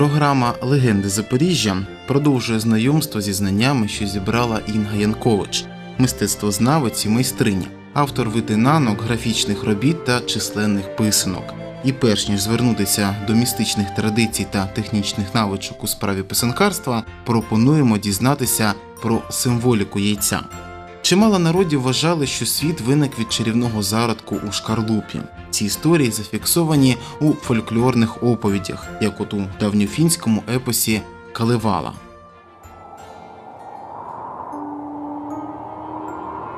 Програма Легенди Запоріжжя продовжує знайомство зі знаннями, що зібрала Інга Янкович, мистецтвознавець і майстриня, автор витинанок, графічних робіт та численних писанок. І перш ніж звернутися до містичних традицій та технічних навичок у справі писанкарства, пропонуємо дізнатися про символіку яйця. Чимало народів вважали, що світ виник від чарівного зародку у шкарлупі. Ці історії зафіксовані у фольклорних оповідях, як от у давньофінському епосі Калевала.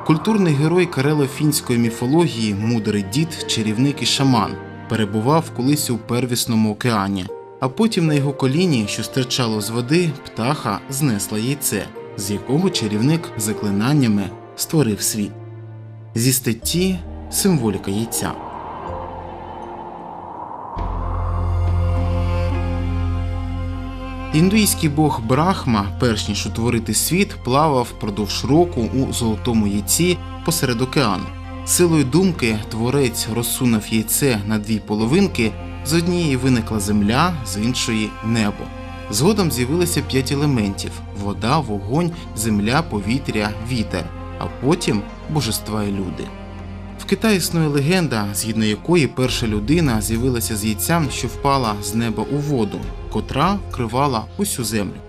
Культурний герой карело-фінської міфології, мудрий дід, чарівник і шаман, перебував колись у первісному океані, а потім на його коліні, що стирчало з води, птаха знесла яйце, з якого чарівник заклинаннями створив світ. Зі статті символіка яйця. Індуїзький бог Брахма, перш ніж утворити світ, плавав впродовж року у золотому яйці посеред океану. Силою думки творець розсунув яйце на дві половинки. З однієї виникла земля, з іншої небо. Згодом з'явилося п'ять елементів: вода, вогонь, земля, повітря, вітер, а потім божества і люди. В Китаї існує легенда, згідно якої перша людина з'явилася з яйцям, що впала з неба у воду, котра вкривала усю землю.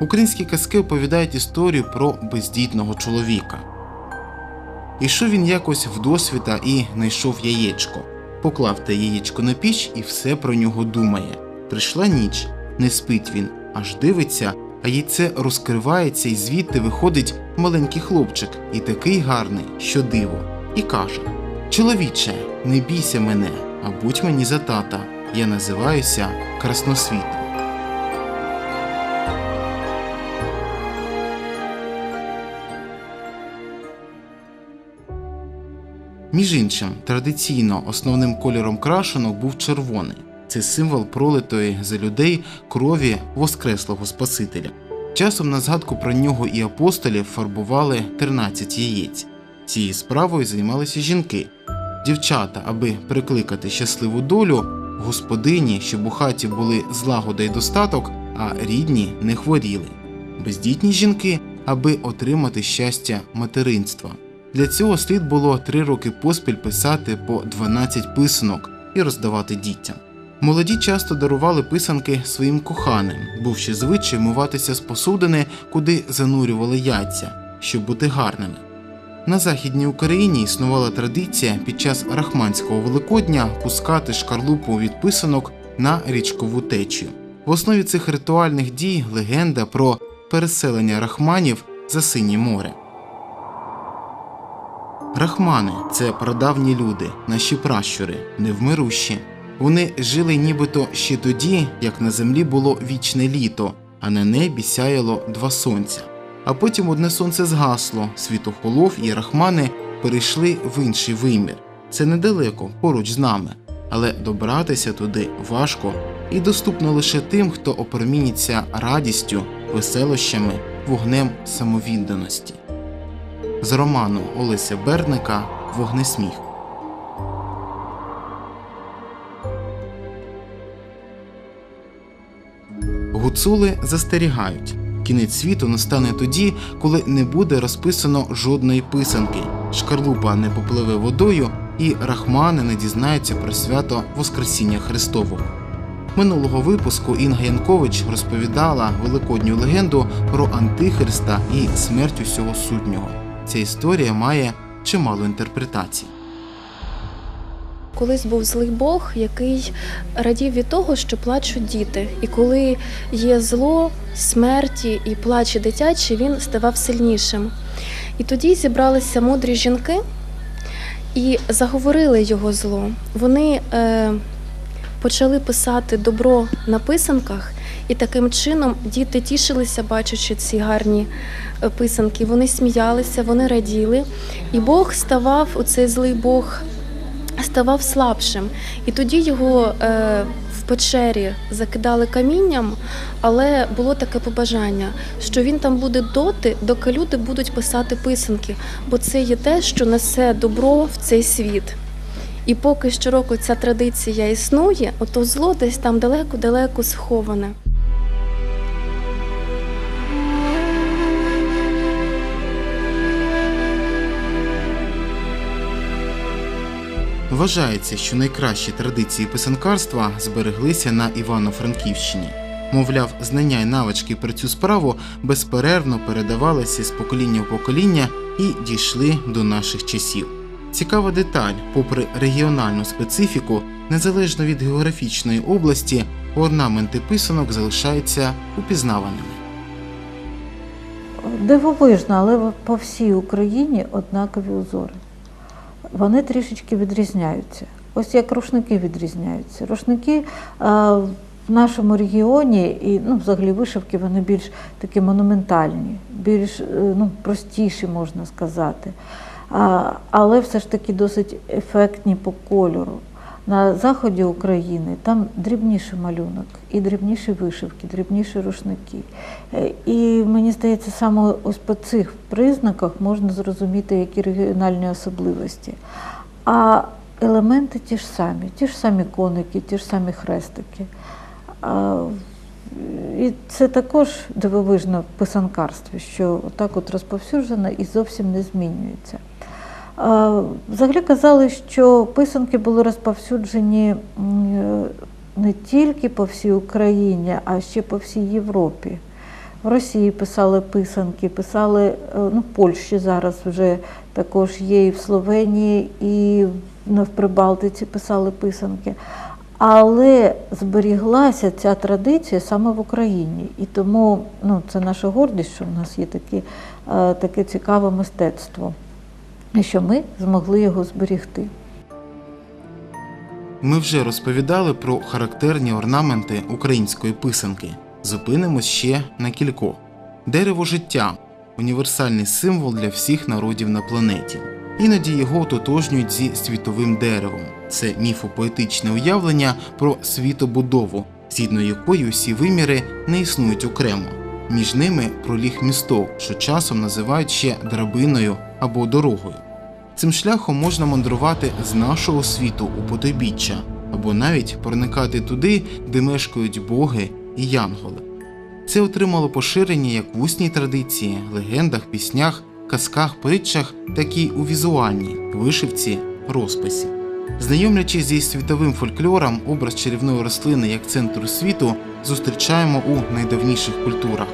Українські казки оповідають історію про бездітного чоловіка. Ішов він якось вдосвіта і знайшов яєчко. Поклав те яєчко на піч і все про нього думає. Прийшла ніч, не спить він, аж дивиться, а яйце розкривається, і звідти виходить маленький хлопчик, і такий гарний, що диво, і каже: Чоловіче, не бійся мене, а будь мені за тата. Я називаюся Красносвітом. Між іншим, традиційно основним кольором крашенок був червоний. Це символ пролитої за людей крові Воскреслого Спасителя. Часом на згадку про нього і апостолів фарбували 13 яєць. Цією справою займалися жінки. Дівчата, аби прикликати щасливу долю, господині, щоб у хаті були злагода й достаток, а рідні не хворіли. Бездітні жінки, аби отримати щастя материнства. Для цього слід було три роки поспіль писати по 12 писанок і роздавати дітям. Молоді часто дарували писанки своїм коханим, був ще звичай миватися з посудини, куди занурювали яйця, щоб бути гарними. На Західній Україні існувала традиція під час Рахманського Великодня пускати шкарлупу від писанок на річкову течію. В основі цих ритуальних дій легенда про переселення рахманів за синє море. Рахмани це прадавні люди, наші пращури, невмирущі. Вони жили нібито ще тоді, як на землі було вічне літо, а на небі сяяло два сонця. А потім одне сонце згасло, світохолов і рахмани перейшли в інший вимір. Це недалеко, поруч з нами, але добратися туди важко і доступно лише тим, хто опромініться радістю, веселощами, вогнем самовідданості. З роману Олеся Берника Вогнесміх. Гуцули застерігають. Кінець світу настане тоді, коли не буде розписано жодної писанки, шкарлупа не попливе водою, і рахмани не дізнаються про свято Воскресіння Христового. Минулого випуску Інга Янкович розповідала великодню легенду про Антихриста і смерть усього сутнього. Ця історія має чимало інтерпретацій. Колись був злий Бог, який радів від того, що плачуть діти. І коли є зло, смерті і плачі дитячі, він ставав сильнішим. І тоді зібралися мудрі жінки і заговорили його зло. Вони е, почали писати добро на писанках, і таким чином діти тішилися, бачачи ці гарні е, писанки. Вони сміялися, вони раділи. І Бог ставав, оцей злий Бог, ставав слабшим. І тоді його е, в печері закидали камінням, але було таке побажання, що він там буде доти, доки люди будуть писати писанки, бо це є те, що несе добро в цей світ. І поки щороку ця традиція існує, ото зло десь там далеко-далеко сховане. Вважається, що найкращі традиції писанкарства збереглися на Івано-Франківщині. Мовляв, знання й навички про цю справу безперервно передавалися з покоління в покоління і дійшли до наших часів. Цікава деталь, попри регіональну специфіку, незалежно від географічної області, орнаменти писанок залишаються упізнаваними. Дивовижно, але по всій Україні однакові узори. Вони трішечки відрізняються. Ось як рушники відрізняються. Рушники е, в нашому регіоні і ну, взагалі вишивки вони більш такі монументальні, більш е, ну, простіші, можна сказати. Але все ж таки досить ефектні по кольору. На заході України там дрібніший малюнок, і дрібніші вишивки, дрібніші рушники. Е, І мені здається, саме ось по цих признаках можна зрозуміти, які регіональні особливості. А елементи ті ж самі, ті ж самі коники, ті ж самі хрестики. І це також дивовижно в писанкарстві, що так от розповсюджено і зовсім не змінюється. Взагалі казали, що писанки були розповсюджені не тільки по всій Україні, а ще по всій Європі. В Росії писали писанки, писали е, ну, в Польщі зараз вже також є, і в Словенії, і в Прибалтиці писали писанки. Але зберіглася ця традиція саме в Україні. І тому ну, це наша гордість, що в нас є такі, е, таке цікаве мистецтво, що ми змогли його зберігти. Ми вже розповідали про характерні орнаменти української писанки. Зупинимось ще на кількох. Дерево життя універсальний символ для всіх народів на планеті. Іноді його ототожнюють зі світовим деревом. Це міфопоетичне уявлення про світобудову, згідно якої усі виміри не існують окремо. Між ними проліг місток, що часом називають ще драбиною або дорогою. Цим шляхом можна мандрувати з нашого світу у потойбіччя, або навіть проникати туди, де мешкають боги і янголи. Це отримало поширення як в усній традиції, легендах, піснях, казках, притчах, так і у візуальній вишивці, розписі. Знайомлячись зі світовим фольклором, образ чарівної рослини як центру світу зустрічаємо у найдавніших культурах.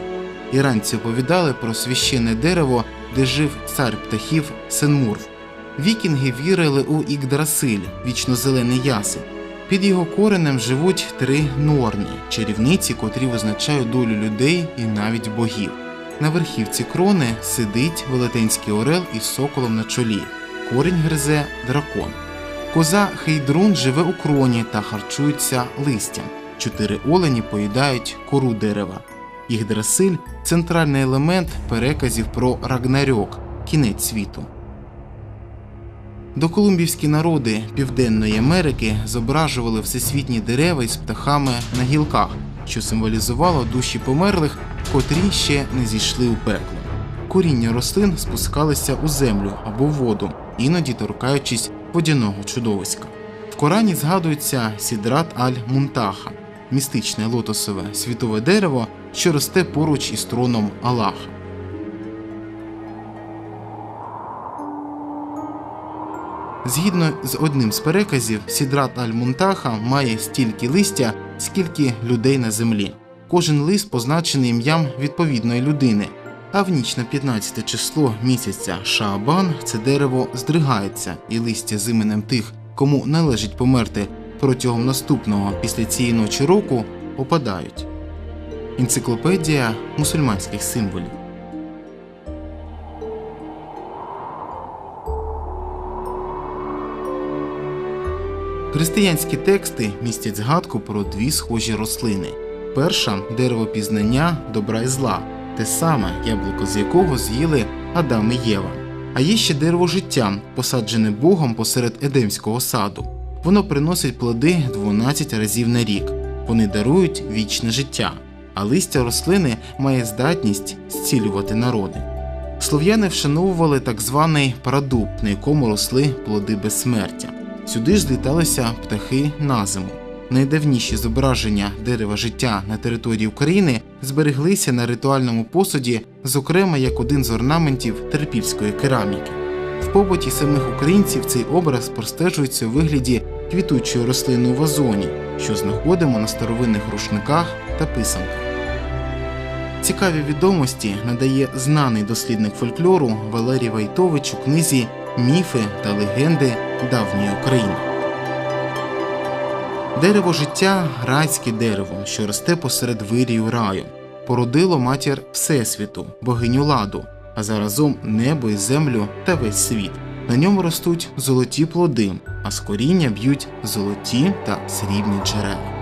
Іранці оповідали про священне дерево, де жив цар птахів Сенмурв. Вікінги вірили у Ікдрасиль, вічнозелений ясень. Під його коренем живуть три норні чарівниці, котрі визначають долю людей і навіть богів. На верхівці крони сидить велетенський орел із соколом на чолі. Корінь гризе дракон. Коза Хейдрун живе у кроні та харчується листям. Чотири олені поїдають кору дерева. Ігдрасиль центральний елемент переказів про Рагнарьок, кінець світу. Доколумбівські народи Південної Америки зображували всесвітні дерева із птахами на гілках, що символізувало душі померлих, котрі ще не зійшли у пекло. Коріння рослин спускалися у землю або воду, іноді торкаючись водяного чудовиська. В Корані згадується сідрат аль-Мунтаха, містичне лотосове світове дерево, що росте поруч із троном Аллаха. Згідно з одним з переказів, сідрат аль-Мунтаха має стільки листя, скільки людей на землі. Кожен лист позначений ім'ям відповідної людини. А в ніч на 15 число місяця Шаабан це дерево здригається, і листя з іменем тих, кому належить померти протягом наступного після цієї ночі року, опадають. Енциклопедія мусульманських символів. Християнські тексти містять згадку про дві схожі рослини. Перша дерево пізнання добра і зла, те саме яблуко, з якого з'їли Адам і Єва. А є ще дерево життя, посаджене Богом посеред Едемського саду. Воно приносить плоди 12 разів на рік. Вони дарують вічне життя а листя рослини має здатність зцілювати народи. Слов'яни вшановували так званий парадуб, на якому росли плоди безсмертя. Сюди ж зліталися птахи на зиму. Найдавніші зображення дерева життя на території України збереглися на ритуальному посуді, зокрема як один з орнаментів терпільської кераміки. В побуті самих українців цей образ простежується у вигляді квітучої рослини у вазоні, що знаходимо на старовинних рушниках та писанках. Цікаві відомості надає знаний дослідник фольклору Валерій Вайтович у книзі Міфи та легенди давньої України. Дерево життя райське дерево, що росте посеред вирію раю, породило матір Всесвіту, богиню ладу, а заразом небо і землю та весь світ. На ньому ростуть золоті плоди, а з коріння б'ють золоті та срібні джерела.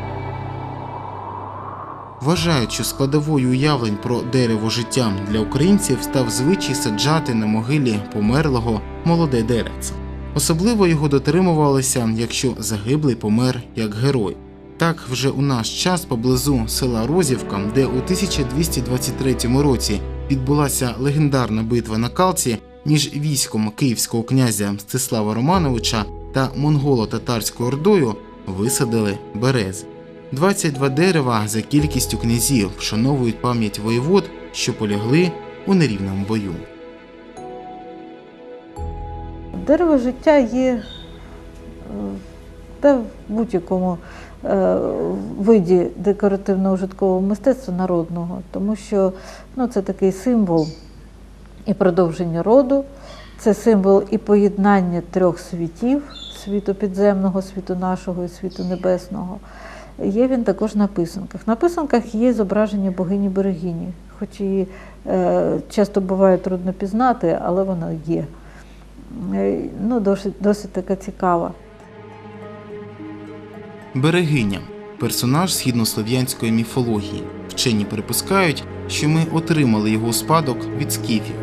Вважають, що складовою уявлень про дерево життя для українців став звичай саджати на могилі померлого молоде деревце. Особливо його дотримувалися, якщо загиблий помер як герой. Так, вже у наш час поблизу села Розівка, де у 1223 році відбулася легендарна битва на Калці між військом київського князя Мстислава Романовича та монголо-татарською ордою, висадили берези. 22 дерева за кількістю князів вшановують пам'ять воєвод, що полягли у нерівному бою. Дерево життя є е, та в будь-якому е, виді декоративно-ужиткового мистецтва народного, тому що ну, це такий символ і продовження роду, це символ і поєднання трьох світів світу підземного, світу нашого і світу небесного. Є він також на писанках. На писанках є зображення богині берегині, хоч і е, часто буває трудно пізнати, але вона є. Е, Ну, досить, досить така цікава. Берегиня персонаж східнослов'янської міфології. Вчені припускають, що ми отримали його спадок від скіфів.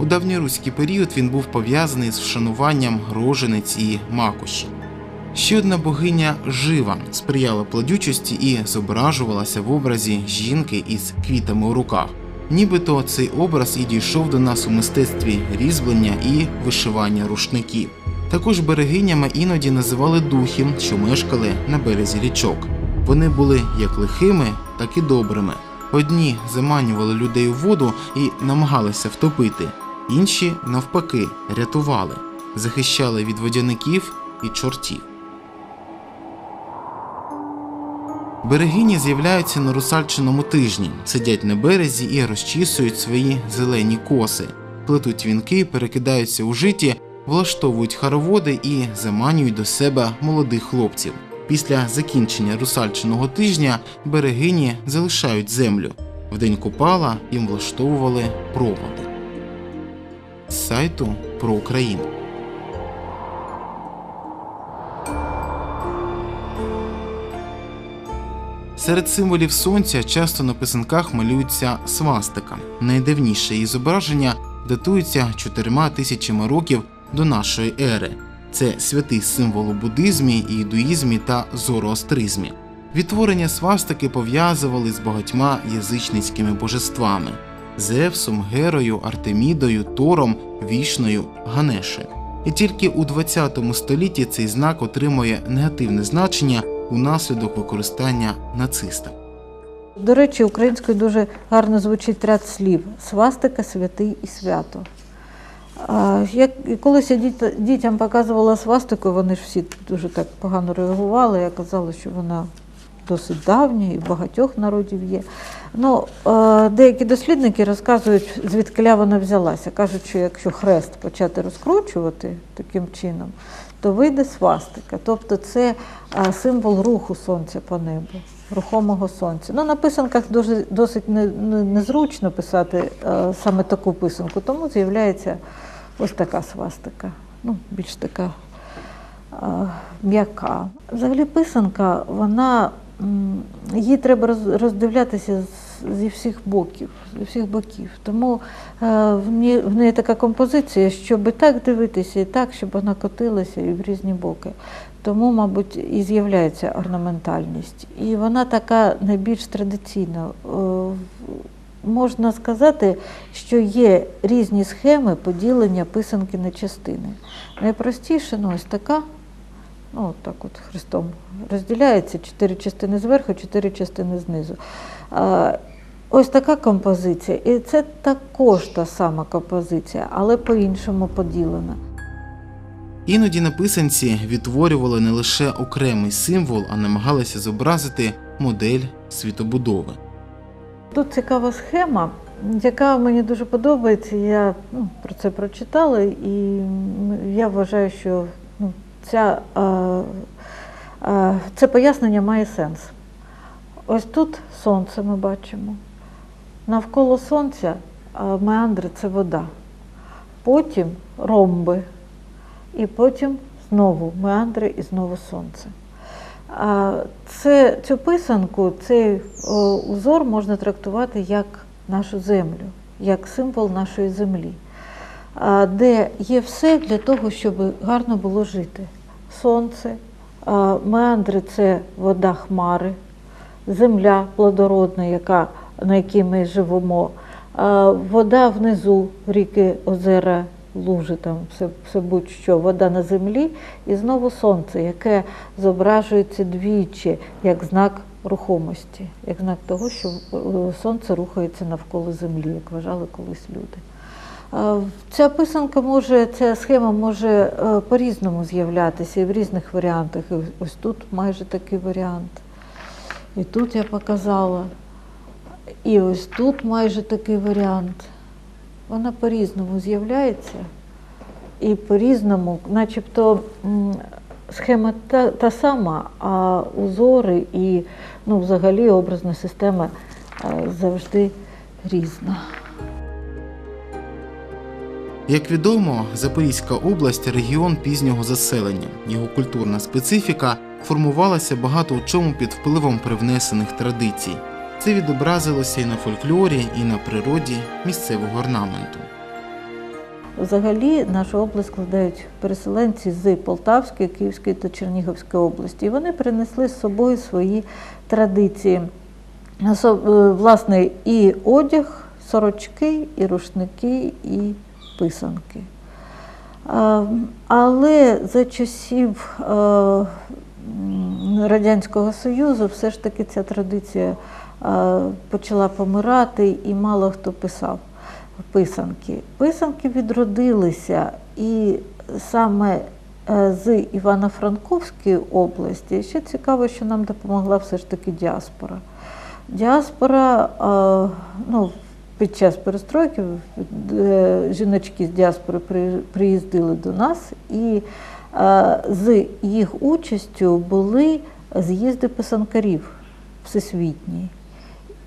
У давньоруський період він був пов'язаний з вшануванням рожениць і макоші. Ще одна богиня жива сприяла плодючості і зображувалася в образі жінки із квітами у руках. Нібито цей образ і дійшов до нас у мистецтві різьблення і вишивання рушників. Також берегинями іноді називали духів, що мешкали на березі річок. Вони були як лихими, так і добрими. Одні заманювали людей у воду і намагалися втопити, інші, навпаки, рятували, захищали від водяників і чортів. Берегині з'являються на русальчиному тижні, сидять на березі і розчісують свої зелені коси, плетуть вінки, перекидаються у житі, влаштовують хороводи і заманюють до себе молодих хлопців. Після закінчення русальчиного тижня берегині залишають землю. В день Купала їм влаштовували проводи. З сайту про Україну. Серед символів сонця часто на писанках малюється свастика. Найдавніше її зображення датується чотирма тисячами років до нашої ери. Це святий символ у буддизмі, індуїзмі та зороастризмі. Відтворення свастики пов'язували з багатьма язичницькими божествами Зевсом, Герою, Артемідою, Тором, Вішною, Ганешею. І тільки у 20 столітті цей знак отримує негативне значення унаслідок використання нацистами. До речі, українською дуже гарно звучить ряд слів: свастика, святий і свято. Як колись я дітям показувала свастику, вони ж всі дуже так погано реагували. Я казала, що вона досить давня і багатьох народів є. Ну, деякі дослідники розказують, звідкиля вона взялася. Кажуть, що якщо хрест почати розкручувати таким чином, то вийде свастика. Тобто це е, символ руху сонця по небу, рухомого сонця. Ну, на писанках дуже, досить не- не- незручно писати е, саме таку писанку, тому з'являється ось така свастика. Ну, більш така м'яка. Взагалі писанка, вона її треба роздивлятися зі всіх боків, зі всіх боків. Тому е, в неї, така композиція, щоб так дивитися, і так, щоб вона котилася і в різні боки. Тому, мабуть, і з'являється орнаментальність. І вона така найбільш традиційна. Е, Можна сказати, що є різні схеми поділення писанки на частини. Найпростіше, ну ось така, ну так от хрестом розділяється чотири частини зверху, чотири частини знизу. А, ось така композиція. І це також та сама композиція, але по-іншому поділена. Іноді на писанці відтворювали не лише окремий символ, а намагалися зобразити модель світобудови. Тут цікава схема, яка мені дуже подобається. Я ну, про це прочитала, і я вважаю, що ну, ця, е, е, це пояснення має сенс. Ось тут сонце ми бачимо. Навколо сонця е, меандри це вода. Потім ромби, і потім знову меандри і знову сонце. Це, цю писанку, цей узор можна трактувати як нашу землю, як символ нашої землі, де є все для того, щоб гарно було жити. Сонце, меандри це вода хмари, земля плодородна, яка, на якій ми живемо, вода внизу, ріки, озера, лужи, там все, все будь-що, вода на землі, і знову сонце, яке зображується двічі як знак рухомості, як знак того, що е, сонце рухається навколо землі, як вважали колись люди. Ця писанка може, ця схема може е, по-різному з'являтися і в різних варіантах. І ось тут майже такий варіант. І тут я показала. І ось тут майже такий варіант. Вона по-різному з'являється і по-різному, начебто схема та, та сама, а узори і ну, взагалі образна система е, завжди різна. Як відомо, Запорізька область регіон пізнього заселення. Його культурна специфіка формувалася багато у чому під впливом привнесених традицій. Це відобразилося і на фольклорі, і на природі місцевого орнаменту. Взагалі нашу область складають переселенці з Полтавської, Київської та Чернігівської області. І вони принесли з собою свої традиції. Е, Власне, і одяг, сорочки, і рушники, і писанки. Але за часів е, Радянського Союзу все ж таки ця традиція почала помирати, і мало хто писав писанки. Писанки відродилися і саме е, з Івано-Франковської області. Ще цікаво, що нам допомогла все ж таки діаспора. Діаспора, е, ну, під час перестройки е, жіночки з діаспори приїздили до нас, і е, з їх участю були з'їзди писанкарів всесвітні.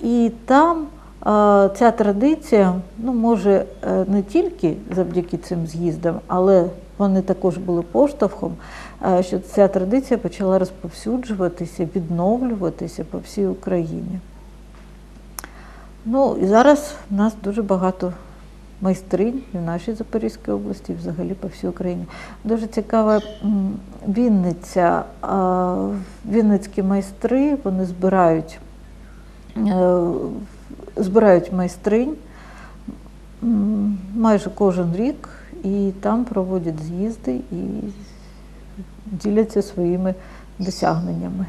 І там а, ця традиція, ну, може, е, не тільки завдяки цим з'їздам, але вони також були поштовхом, е, що ця традиція почала розповсюджуватися, відновлюватися по всій Україні. Ну і зараз в нас дуже багато майстринь і в нашій Запорізькій області, і взагалі по всій Україні. Дуже цікава Вінниця. Вінницькі майстри вони збирають, е, збирають майстринь майже кожен рік, і там проводять з'їзди і діляться своїми досягненнями.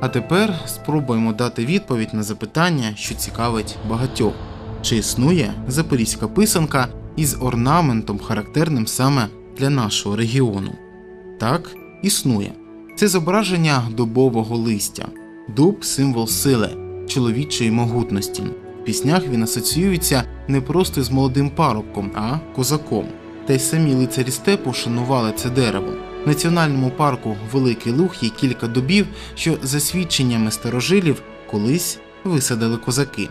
А тепер спробуємо дати відповідь на запитання, що цікавить багатьох: чи існує запорізька писанка із орнаментом, характерним саме для нашого регіону? Так, існує. Це зображення дубового листя. Дуб символ сили, чоловічої могутності. В піснях він асоціюється не просто з молодим парубком, а козаком. Та й самі лицарі степу шанували це дерево. В національному парку Великий Луг є кілька дубів, що за свідченнями старожилів колись висадили козаки.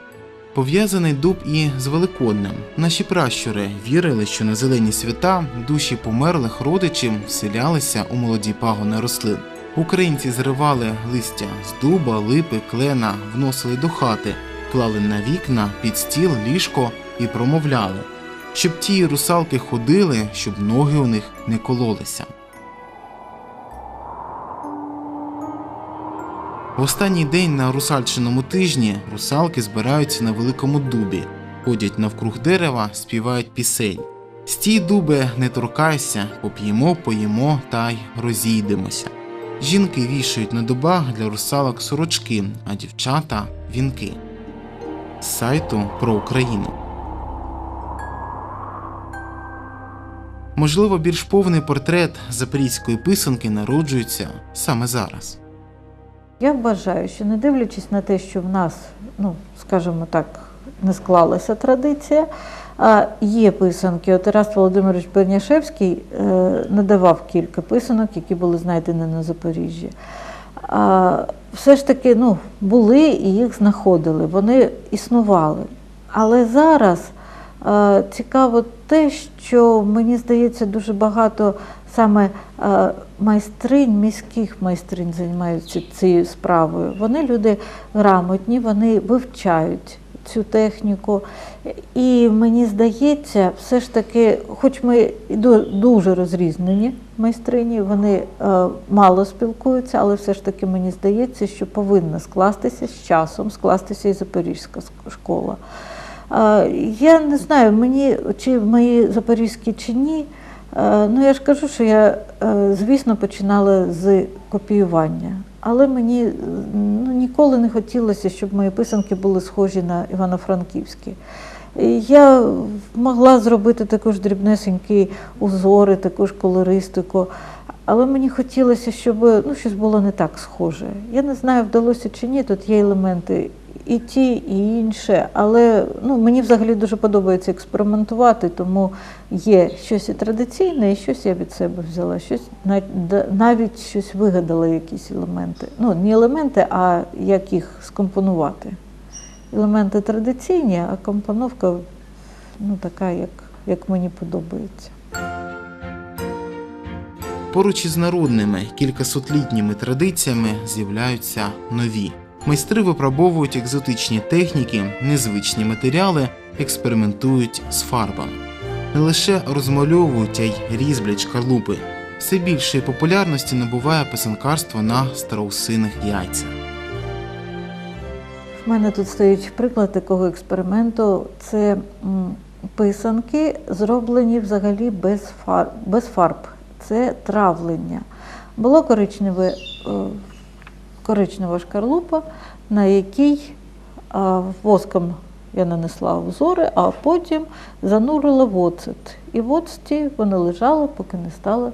Пов'язаний дуб і з Великоднем. Наші пращури вірили, що на зелені свята душі померлих родичів вселялися у молоді пагони рослин. Українці зривали листя з дуба, липи, клена, вносили до хати, клали на вікна, під стіл, ліжко і промовляли, щоб ті русалки ходили, щоб ноги у них не кололися. В останній день на русальчиному тижні русалки збираються на великому дубі, ходять навкруг дерева, співають пісень. Стій, дубе, не торкайся, поп'ємо, поїмо та й розійдемося. Жінки вішають на дубах для русалок сорочки, а дівчата вінки. З сайту про Україну. Можливо, більш повний портрет запорізької писанки народжується саме зараз. Я вважаю, що не дивлячись на те, що в нас, ну скажімо так, не склалася традиція, а є писанки. От Тарас Володимирович Берняшевський е, надавав кілька писанок, які були знайдені на Запоріжжі. А, все ж таки ну, були і їх знаходили, вони існували. Але зараз е, цікаво те, що мені здається, дуже багато саме е, майстринь, міських майстринь займаються цією справою. Вони люди грамотні, вони вивчають цю техніку. І мені здається, все ж таки, хоч ми дуже розрізнені майстрині, вони е, мало спілкуються, але все ж таки мені здається, що повинна скластися з часом, скластися і Запорізька школа. Я не знаю, мені чи мої запорізькі чи ні. Ну, я ж кажу, що я, е, звісно, починала з копіювання, але мені ну, ніколи не хотілося, щоб мої писанки були схожі на івано-франківські. Я могла зробити також дрібнесенькі узори, також колористику, але мені хотілося, щоб ну, щось було не так схоже. Я не знаю, вдалося чи ні, тут є елементи і ті, і інше, але ну, мені взагалі дуже подобається експериментувати, тому є щось і традиційне, і щось я від себе взяла, щось навіть щось вигадала, якісь елементи. Ну, не елементи, а як їх скомпонувати. Елементи традиційні, а компоновка ну, така, як, як мені подобається. Поруч із народними кількасотлітніми традиціями з'являються нові. Майстри випробовують екзотичні техніки, незвичні матеріали, експериментують з фарбами. Не лише розмальовують, а й різблять шкарлупи. Все більшої популярності набуває писанкарство на страусиних яйцях. В мене тут стоїть приклад такого експерименту. Це писанки, зроблені взагалі без фарб. Без фарб. Це травлення. Було коричневе, е, коричнева шкарлупа, на якій воском я нанесла узори, а потім занурила в оцет. І в оцеті вони лежали, поки не стала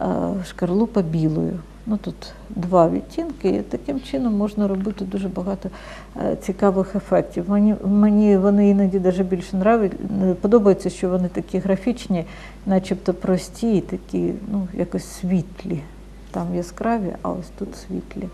е, шкарлупа білою. Ну тут два відтінки, і таким чином можна робити дуже багато е, цікавих ефектів. Мені, вони іноді навіть більше нравить, подобається, що вони такі графічні, начебто прості, такі, ну, якось світлі. Там яскраві, а ось тут світлі.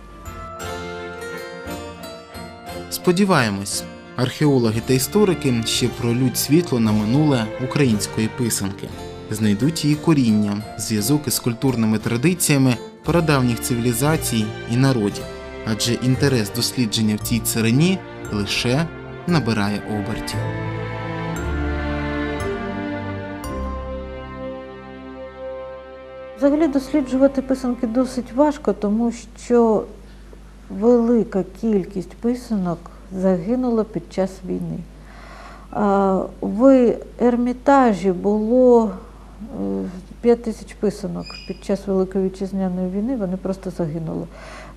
Сподіваємось, археологи та історики ще пролють світло на минуле української писанки, знайдуть її коріння, зв'язок із культурними традиціями прадавніх цивілізацій і народів, адже інтерес дослідження в цій царині лише набирає обертів. Взагалі досліджувати писанки досить важко, тому що велика кількість писанок загинула під час війни. В Ермітажі було 5 тисяч писанок під час Великої вітчизняної війни, вони просто загинули.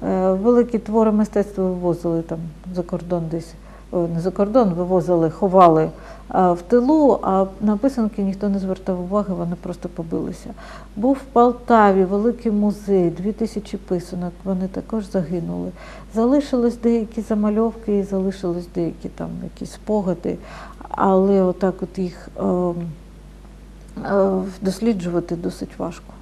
Е, Великі твори мистецтва вивозили там за кордон десь, не за кордон, вивозили, ховали а, в тилу, а на писанки ніхто не звертав уваги, вони просто побилися. Був в Полтаві великий музей, дві тисячі писанок, вони також загинули. Залишились деякі замальовки, і залишились деякі там якісь спогади, але отак от їх е, досліджувати досить важко.